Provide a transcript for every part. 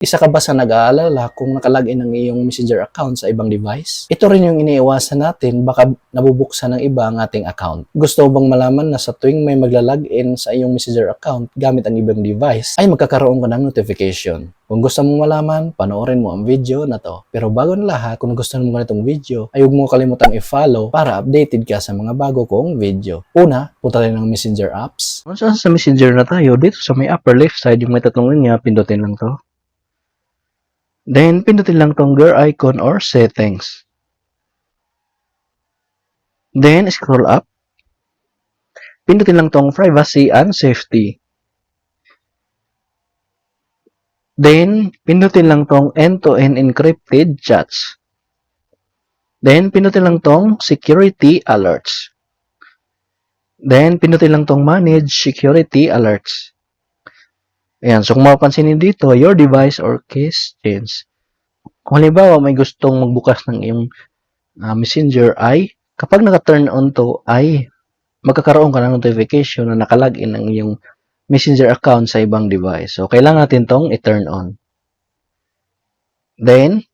Isa ka ba sa nag-aalala kung nakalagin ang iyong messenger account sa ibang device? Ito rin yung iniiwasan natin baka nabubuksan ng iba ang ating account. Gusto bang malaman na sa tuwing may maglalagin sa iyong messenger account gamit ang ibang device ay magkakaroon ka ng notification. Kung gusto mong malaman, panoorin mo ang video na to. Pero bago na lahat, kung gusto mo ganitong video, ay huwag mo kalimutang i-follow para updated ka sa mga bago kong video. Una, punta tayo ng messenger apps. Saan sa messenger na tayo, dito sa may upper left side, yung may tatlong linya, pindutin lang to. Then, pindutin lang tong gear icon or settings. Then, scroll up. Pindutin lang tong privacy and safety. Then, pindutin lang tong end-to-end encrypted chats. Then, pindutin lang tong security alerts. Then, pindutin lang tong manage security alerts. Ayan, so kung mapapansin dito, your device or case change. Kung halimbawa may gustong magbukas ng iyong ah, messenger ay, kapag naka-turn on to ay, magkakaroon ka ng notification na nakalagin ang iyong messenger account sa ibang device. So, kailangan natin tong i-turn on. Then,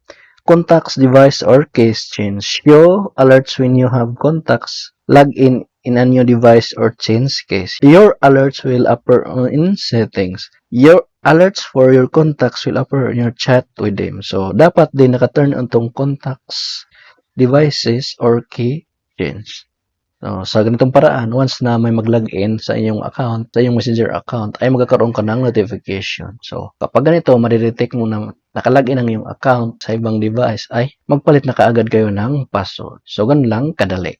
contacts device or case change. Show alerts when you have contacts log in in a new device or change case. Your alerts will appear in settings. Your alerts for your contacts will appear in your chat with them. So, dapat din naka-turn on tong contacts, devices, or key change. So, sa ganitong paraan, once na may mag-login sa inyong account, sa iyong messenger account, ay magkakaroon ka ng notification. So, kapag ganito, madidetect mo na nakalagin ang iyong account sa ibang device, ay magpalit na kaagad kayo ng password. So, ganun lang kadali.